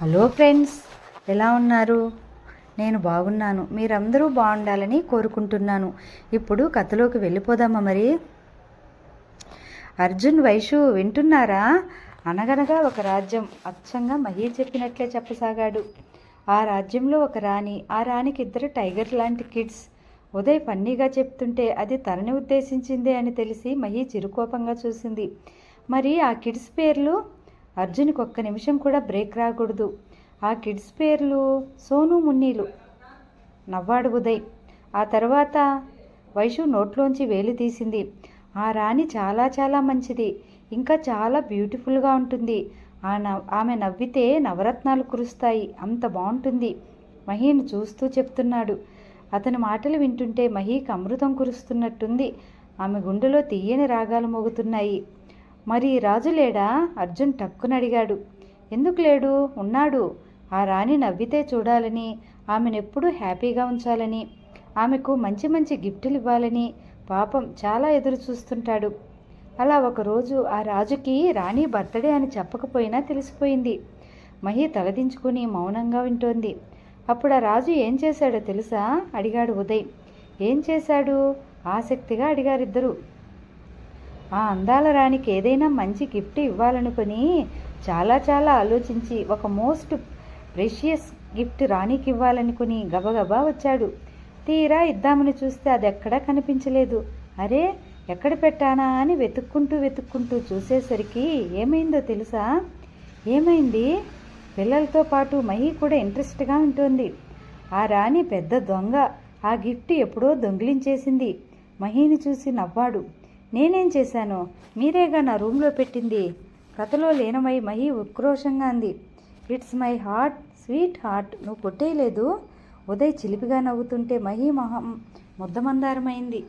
Hello friends ఎలా ఉన్నారు? నేను బాగున్నాను. మీరందరూ బాగుండాలని కోరుకుంటున్నాను. ఇప్పుడు కథలోకి వెళ్ళిపోదామా మరి? అర్జున్ వైషు వింటున్నారా? అనగనగా ఒక రాజ్యం అచ్చంగా మహీ చెప్పినట్లే చెప్పసాగాడు. ఆ రాజ్యంలో ఒక రాణి ఆ రాణికి ఇద్దరు టైగర్ లాంటి కిడ్స్. ఉదయ్ ఫన్నీగా చెప్తుంటే అది తనని ఉద్దేశించిందే అని తెలిసి మహి చిరుకోపంగా చూసింది. మరి ఆ కిడ్స్ పేర్లు? అర్జున్కి ఒక్క నిమిషం కూడా బ్రేక్ రాకూడదు. ఆ కిడ్స్ పేర్లు సోను మున్నీలు. నవ్వాడు ఉదయ్. ఆ తర్వాత వైషు నోట్లోంచి వేలు తీసింది. ఆ రాణి చాలా చాలా మంచిది. ఇంకా చాలా బ్యూటిఫుల్గా ఉంటుంది. ఆ నవ్ ఆమె నవ్వితే నవరత్నాలు కురుస్తాయి. అంత బాగుంటుంది. మహీని చూస్తూ చెప్తున్నాడు. అతని మాటలు వింటుంటే మహీకి అమృతం కురుస్తున్నట్టుంది. ఆమె గుండెలో తీయని రాగాలు మోగుతున్నాయి. మరి రాజు లేడా? అర్జున్ టక్కున అడిగాడు. ఎందుకు లేడు? ఉన్నాడు. ఆ రాణి నవ్వితే చూడాలని ఆమెనెప్పుడూ హ్యాపీగా ఉంచాలని ఆమెకు మంచి మంచి గిఫ్టులు ఇవ్వాలని పాపం చాలా ఎదురు చూస్తుంటాడు. అలా ఒకరోజు ఆ రాజుకి రాణి బర్త్డే అని చెప్పకపోయినా తెలిసిపోయింది. మహి తలదించుకుని మౌనంగా వింటోంది. అప్పుడు ఆ రాజు ఏం చేశాడో తెలుసా? అడిగాడు ఉదయ్. ఏం చేశాడు? ఆసక్తిగా అడిగారిద్దరు. ఆ అందాల రాణికి ఏదైనా మంచి గిఫ్ట్ ఇవ్వాలనుకుని చాలా చాలా ఆలోచించి ఒక మోస్ట్ ప్రెషియస్ గిఫ్ట్ రాణికి ఇవ్వాలనుకుని గబగబా వచ్చాడు. తీరా ఇద్దామని చూస్తే అది ఎక్కడా కనిపించలేదు. అరే ఎక్కడ పెట్టానా అని వెతుక్కుంటూ వెతుక్కుంటూ చూసేసరికి ఏమైందో తెలుసా? ఏమైంది? పిల్లలతో పాటు మహి కూడా ఇంట్రెస్ట్గా ఉంటుంది. ఆ రాణి పెద్ద దొంగ. ఆ గిఫ్ట్ ఎప్పుడో దొంగిలించేసింది. మహిని చూసి నవ్వాడు. నేనేం చేశాను? మీరేగా నా రూమ్లో పెట్టింది? కథలో లీనమై మహి ఉక్రోషంగా అంది. It's my heart sweetheart. నువ్వు కొట్టేయలేదు? ఉదయ్ చిలిపిగా నవ్వుతుంటే మహి మహం ముద్దమందారమైంది.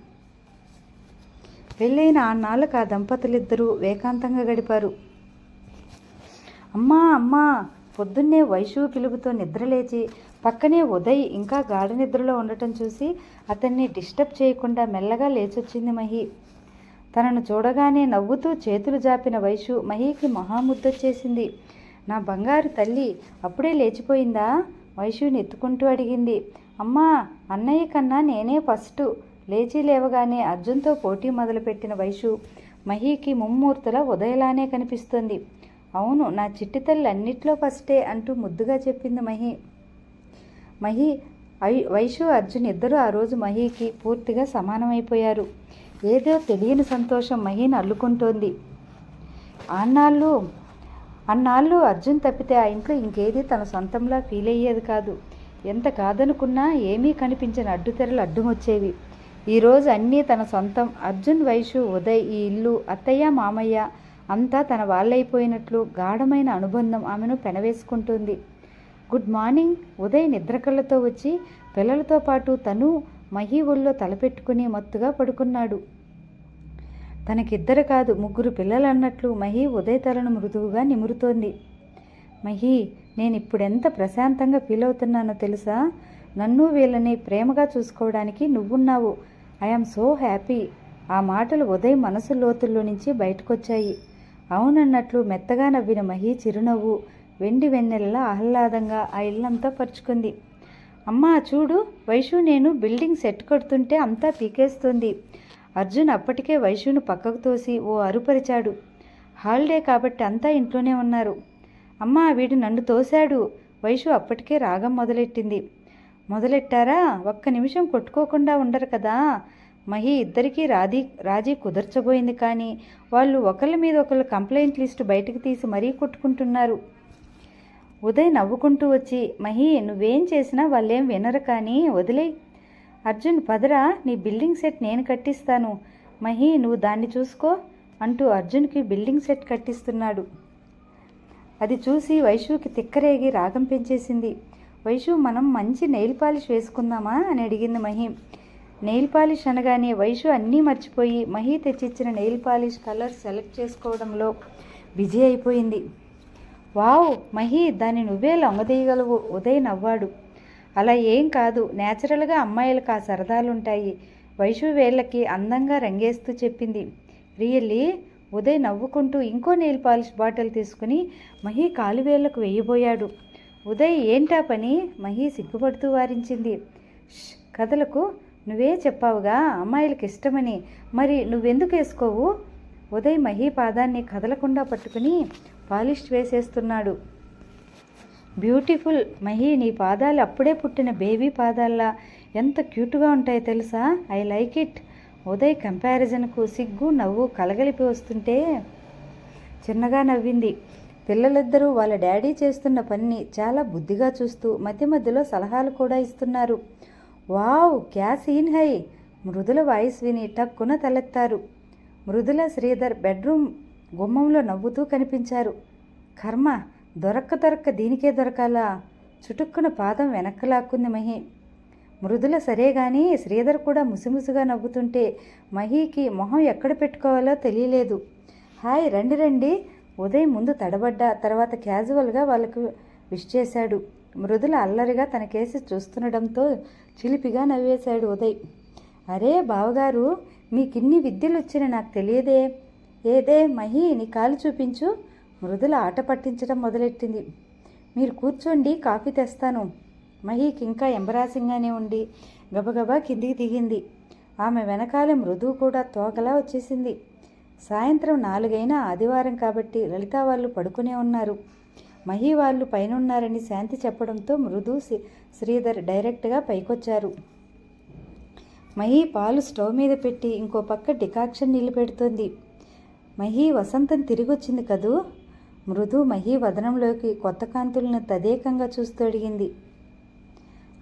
పెళ్ళైన ఆన్నాళ్ళకు ఆ దంపతులిద్దరూ ఏకాంతంగా గడిపారు. అమ్మా అమ్మా! పొద్దున్నే వైషు పిలుపుతో నిద్రలేచి పక్కనే ఉదయ్ ఇంకా గాఢ నిద్రలో ఉండటం చూసి అతన్ని డిస్టర్బ్ చేయకుండా మెల్లగా లేచొచ్చింది మహి. తనను చూడగానే నవ్వుతూ చేతులు జాపిన వైషు మహికి మహాముద్దొచ్చేసింది నా బంగారు తల్లి అప్పుడే లేచిపోయిందా? వైశుని ఎత్తుకుంటూ అడిగింది. అమ్మా అన్నయ్య కన్నా నేనే ఫస్ట్. లేచి లేవగానే అర్జున్తో పోటీ మొదలుపెట్టిన వైషు మహీకి ముమ్మూర్తుల ఉదయలానే కనిపిస్తుంది. అవును నా చిట్టి తల్లి అన్నిట్లో ఫస్టే అంటూ ముద్దుగా చెప్పింది మహి. మహి ఐ వైషు అర్జున్ ఇద్దరు ఆ రోజు మహీకి పూర్తిగా సమానమైపోయారు. ఏదో తెలియని సంతోషం మహీని అల్లుకుంటోంది. అన్నాళ్ళు అన్నాళ్ళు అర్జున్ తప్పితే ఆ ఇంట్లో ఇంకేది తన సొంతంలా ఫీల్ అయ్యేది కాదు. ఎంత కాదనుకున్నా ఏమీ కనిపించని అడ్డుతెరలు అడ్డుమొచ్చేవి. ఈరోజు అన్నీ తన సొంతం. అర్జున్ వయసు ఉదయ్ ఈ ఇల్లు అత్తయ్య మామయ్య అంతా తన వాళ్ళైపోయినట్లు గాఢమైన అనుబంధం ఆమెను పెనవేసుకుంటుంది. Good morning. ఉదయ్ నిద్రకళ్ళతో వచ్చి పిల్లలతో పాటు తను మహి ఒళ్ళో తలపెట్టుకుని మత్తుగా పడుకున్నాడు. తనకిద్దరు కాదు ముగ్గురు పిల్లలన్నట్లు మహి ఉదయ తలను మృదువుగా నిమురుతోంది. మహి నేను ఇప్పుడెంత ప్రశాంతంగా ఫీల్ అవుతున్నానో తెలుసా? నన్ను వీళ్ళని ప్రేమగా చూసుకోవడానికి నువ్వున్నావు. I am so happy. ఆ మాటలు ఉదయ్ మనసు లోతుల్లో నుంచి బయటకొచ్చాయి. అవునన్నట్లు మెత్తగా నవ్విన మహి చిరునవ్వు వెండి వెన్నెలలా ఆహ్లాదంగా ఆ ఇల్లంతా పరుచుకుంది. అమ్మా చూడు వైషు నేను బిల్డింగ్ సెట్ కొడుతుంటే అంతా పీకేస్తుంది. అర్జున్ అప్పటికే వైషును పక్కకు తోసి ఓ అరుపరిచాడు. హాలిడే కాబట్టి అంతా ఇంట్లోనే ఉన్నారు. అమ్మా వీడు నన్ను తోశాడు. వైషు అప్పటికే రాగం మొదలెట్టింది. మొదలెట్టారా? ఒక్క నిమిషం కొట్టుకోకుండా ఉండరు కదా. మహి ఇద్దరికీ రాధీ రాజీ కుదర్చబోయింది కానీ వాళ్ళు ఒకళ్ళ మీద ఒకళ్ళు కంప్లైంట్ లిస్టు బయటకు తీసి మరీ కొట్టుకుంటున్నారు. ఉదయ్ నవ్వుకుంటూ వచ్చి మహి నువ్వేం చేసినా వాళ్ళేం వినరు కానీ వదిలే. అర్జున్ పదరా నీ బిల్డింగ్ సెట్ నేను కట్టిస్తాను. మహి నువ్వు దాన్ని చూసుకో అంటూ అర్జున్కి బిల్డింగ్ సెట్ కట్టిస్తున్నాడు. అది చూసి వైషుకి తిక్కరేగి రాగం పెంచేసింది. వైషు మనం మంచి నెయిల్ పాలిష్ వేసుకుందామా? అని అడిగింది మహి. నెయిల్ పాలిష్ అనగానే వైషు అన్నీ మర్చిపోయి మహి తెచ్చిచ్చిన నెయిల్ పాలిష్ కలర్ సెలెక్ట్ చేసుకోవడంలో బిజీ అయిపోయింది. వావ్ మహి దాన్ని నువ్వే లొంగదీయగలవు ఉదయ్ నవ్వాడు. అలా ఏం కాదు నేచురల్గా అమ్మాయిలకు ఆ సరదాలుంటాయి. వైషు వేళ్ళకి అందంగా రంగేస్తూ చెప్పింది. రియల్లీ? ఉదయ్ నవ్వుకుంటూ ఇంకో నెయిల్ పాలిష్ బాటిల్ తీసుకుని మహి కాలువేళ్ళకు వేయబోయాడు. ఉదయ్ ఏంటా పని? మహి సిగ్గుపడుతూ వారించింది. కథలకు నువ్వే చెప్పావుగా అమ్మాయిలకి ఇష్టమని మరి నువ్వెందుకు వేసుకోవు? ఉదయ్ మహి పాదాన్ని కదలకుండా పట్టుకుని పాలిష్ వేసేస్తున్నాడు. బ్యూటిఫుల్ మహి నీ పాదాలు అప్పుడే పుట్టిన బేబీ పాదాల్లా. ఎంత క్యూట్గా ఉంటాయో తెలుసా? I like it. ఉదయ్ కంపారిజన్కు సిగ్గు నవ్వు కలగలిపి వస్తుంటే చిన్నగా నవ్వింది. పిల్లలిద్దరూ వాళ్ళ డాడీ చేస్తున్న పనిని చాలా బుద్ధిగా చూస్తూ మధ్య మధ్యలో సలహాలు కూడా ఇస్తున్నారు. వావ్ క్యా సీన్ హై? మృదుల వాయిస్ విని టక్కున తలెత్తారు. మృదుల శ్రీధర్ బెడ్రూమ్ గుమ్మంలో నవ్వుతూ కనిపించారు. కర్మ దొరక్క దొరక్క దీనికే దొరకాలా? చుటుక్కున పాదం వెనక్కి లాక్కుంది మహి. మృదుల సరే గాని శ్రీధర్ కూడా ముసిముసిగా నవ్వుతుంటే మహీకి మొహం ఎక్కడ పెట్టుకోవాలో తెలియలేదు. హాయ్ రండి రండి. ఉదయ్ ముందు తడబడ్డా తర్వాత క్యాజువల్గా వాళ్ళకు విష్ చేశాడు. మృదుల అల్లరిగా తనకేసి చూస్తుండడంతో చిలిపిగా నవ్వేశాడు ఉదయ్. అరే బావగారు మీకిన్ని విద్యలు వచ్చిన నాకు తెలియదే. ఏదే మహి నీ కాలు చూపించు. మృదుల ఆట పట్టించడం మొదలెట్టింది. మీరు కూర్చోండి కాఫీ తెస్తాను. మహీకి ఇంకా ఎంబరాసింగానే ఉండి గబగబా కిందికి దిగింది. ఆమె వెనకాలే మృదువు కూడా తోకలా వచ్చేసింది. సాయంత్రం నాలుగైనా ఆదివారం కాబట్టి లలిత వాళ్ళు పడుకునే ఉన్నారు. మహి వాళ్ళు పైనున్నారని శాంతి చెప్పడంతో మృదు శ్రీ- శ్రీధర్ డైరెక్ట్గా పైకొచ్చారు. మహి పాలు స్టవ్ మీద పెట్టి ఇంకో పక్క డికాక్షన్ నీళ్ళు పెడుతుంది. మహి వసంతం తిరిగొచ్చింది కదూ? మృదు మహి వదనంలోకి కొత్త కాంతులను తదేకంగా చూస్తూ అడిగింది.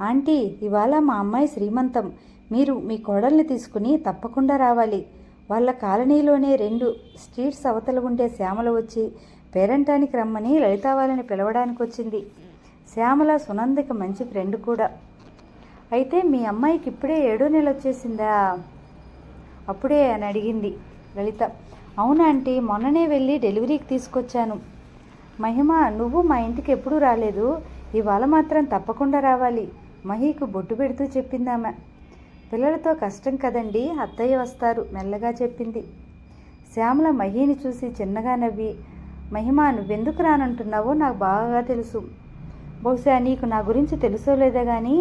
ఆంటీ ఇవాళ మా అమ్మాయి శ్రీమంతం. మీరు మీ కోడల్ని తీసుకుని తప్పకుండా రావాలి. వాళ్ళ కాలనీలోనే రెండు స్ట్రీట్స్ అవతల ఉండే శ్యామల వచ్చి పేరంటానికి రమ్మని లలిత వాళ్ళని పిలవడానికి వచ్చింది శ్యామల సునందకి మంచి ఫ్రెండ్ కూడా. అయితే మీ అమ్మాయికి ఇప్పుడే ఏడో నెల వచ్చేసిందా? అప్పుడే అని అడిగింది లలిత. అవునా ఆంటీ మొన్ననే వెళ్ళి డెలివరీకి తీసుకొచ్చాను. మహిమ నువ్వు మా ఇంటికి ఎప్పుడూ రాలేదు. ఇవాళ మాత్రం తప్పకుండా రావాలి. మహికు బొట్టు పెడుతూ చెప్పిందామె పిల్లలతో కష్టం కదండి అత్తయ్య వస్తారు మెల్లగా చెప్పింది. శ్యామల మహిని చూసి చిన్నగా నవ్వి మహిమ నువ్వెందుకు రానంటున్నావో నాకు బాగా తెలుసు. బహుశా నీకు నా గురించి తెలుసో లేదా కానీ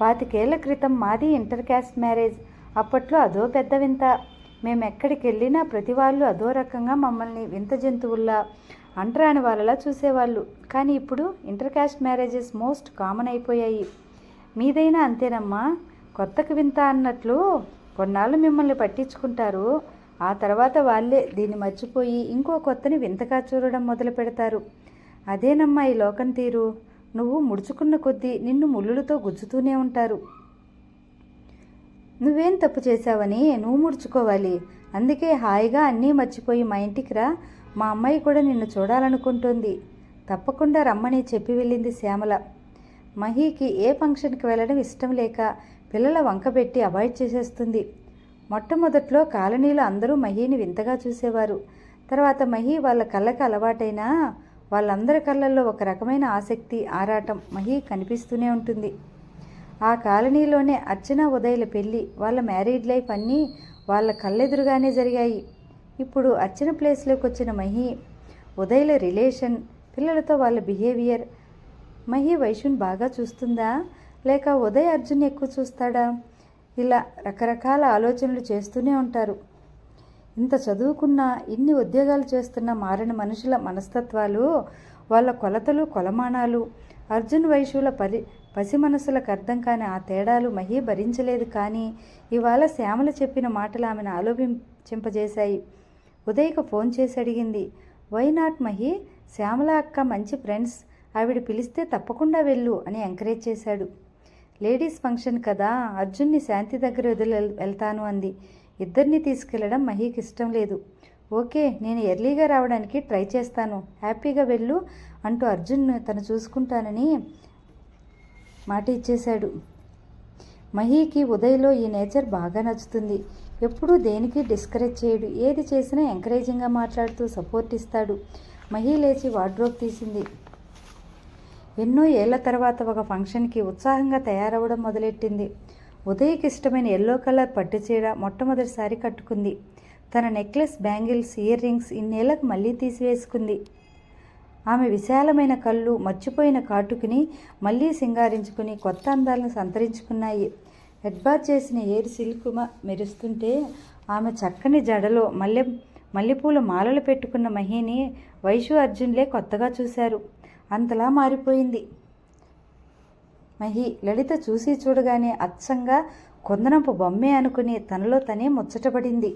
పాతికేళ్ళ క్రితం మాది ఇంటర్ క్యాస్ట్ మ్యారేజ్. అప్పట్లో అదో పెద్ద వింత. మేము ఎక్కడికి వెళ్ళినా ప్రతి వాళ్ళు అదో రకంగా మమ్మల్ని వింత జంతువుల్లా అంటరాని వాళ్ళలా చూసేవాళ్ళు. కానీ ఇప్పుడు inter caste marriages most common అయిపోయాయి. మీదైనా అంతేనమ్మా. కొత్తకు వింత అన్నట్లు కొన్నాళ్ళు మిమ్మల్ని పట్టించుకుంటారు. ఆ తర్వాత వాళ్ళే దీన్ని మర్చిపోయి ఇంకో కొత్తని వింతగా చూడడం మొదలు పెడతారు అదేనమ్మా ఈ లోకం తీరు? నువ్వు ముడుచుకున్న కొద్దీ నిన్ను ముళ్ళులతో గుచ్చుతూనే ఉంటారు. నువ్వేం తప్పు చేశావని నువ్వు ముడుచుకోవాలి. అందుకే హాయిగా అన్నీ మర్చిపోయి మా ఇంటికి రా. మా అమ్మాయి కూడా నిన్ను చూడాలనుకుంటుంది. తప్పకుండా రమ్మని చెప్పి వెళ్ళింది శ్యామల. మహీకి ఏ ఫంక్షన్కి వెళ్ళడం ఇష్టం లేక పిల్లల వంక పెట్టి అవాయిడ్ చేసేస్తుంది. మొట్టమొదట్లో కాలనీలో అందరూ మహీని వింతగా చూసేవారు. తర్వాత మహి వాళ్ళ కళ్ళకి అలవాటైనా వాళ్ళందరి కళ్ళల్లో ఒక రకమైన ఆసక్తి ఆరాటం మహి కనిపిస్తూనే ఉంటుంది. ఆ కాలనీలోనే అర్చన ఉదయల పెళ్ళి వాళ్ళ మ్యారీడ్ లైఫ్ అన్నీ వాళ్ళ కళ్ళెదురుగానే జరిగాయి. ఇప్పుడు అర్చన ప్లేస్లోకి వచ్చిన మహి ఉదయల రిలేషన్ పిల్లలతో వాళ్ళ బిహేవియర్. మహి వైషుని బాగా చూస్తుందా? లేక ఉదయ్ అర్జున్ ఎక్కువ చూస్తాడా? ఇలా రకరకాల ఆలోచనలు చేస్తూనే ఉంటారు. ఇంత చదువుకున్న ఇన్ని ఉద్యోగాలు చేస్తున్న మారిన మనుషుల మనస్తత్వాలు వాళ్ళ కొలతలు కొలమానాలు అర్జున్ వైశ్యుల పరి పసి మనసులకు అర్థం కాని ఆ తేడాలు మహి భరించలేదు కానీ ఇవాళ శ్యామల చెప్పిన మాటలు ఆమెను ఆలోచింపజేశాయి ఉదయ్కు ఫోన్ చేసి అడిగింది వై నాట్ మహి? శ్యామల అక్క మంచి ఫ్రెండ్స్ ఆవిడ పిలిస్తే తప్పకుండా వెళ్ళు అని ఎంకరేజ్ చేశాడు. లేడీస్ ఫంక్షన్ కదా అర్జున్ని శాంతి దగ్గర వదిలి వెళ్తాను అంది. ఇద్దరిని తీసుకెళ్ళడం మహీకి ఇష్టం లేదు. ఓకే నేను ఎర్లీగా రావడానికి ట్రై చేస్తాను. హ్యాపీగా వెళ్ళు అంటూ అర్జున్ తను చూసుకుంటానని మాట ఇచ్చేశాడు. మహీకి ఉదయ్లో ఈ నేచర్ బాగా నచ్చుతుంది. ఎప్పుడూ దేనికి డిస్కరేజ్ చేయడు. ఏది చేసినా ఎంకరేజింగ్గా మాట్లాడుతూ సపోర్ట్ ఇస్తాడు. మహీ లేచి వార్డ్రోబ్ తీసింది. ఎన్నో ఏళ్ళ తర్వాత ఒక ఫంక్షన్కి ఉత్సాహంగా తయారవడం మొదలెట్టింది. ఉదయ్కి ఇష్టమైన ఎల్లో కలర్ పట్టు చీర మొట్టమొదటిసారి కట్టుకుంది. తన నెక్లెస్ బ్యాంగిల్స్ ఇయర్ రింగ్స్ ఇన్నేళ్ళకు మళ్ళీ తీసివేసుకుంది. ఆమె విశాలమైన కళ్ళు మర్చిపోయిన కాటుకుని మళ్ళీ సింగారించుకుని కొత్త అందాలను సంతరించుకున్నాయి. హెడ్బాత్ చేసిన ఎయిర్ సిల్క్ మెరుస్తుంటే ఆమె చక్కని జడలో మల్లె మల్లెపూల మాలలు పెట్టుకున్న మహిని వైషు అర్జున్లే కొత్తగా చూశారు. అంతలా మారిపోయింది. మహి లలిత చూసి చూడగానే అచ్చంగా కొందనపు బొమ్మే అనుకుని తనలో తనే ముచ్చటపడింది.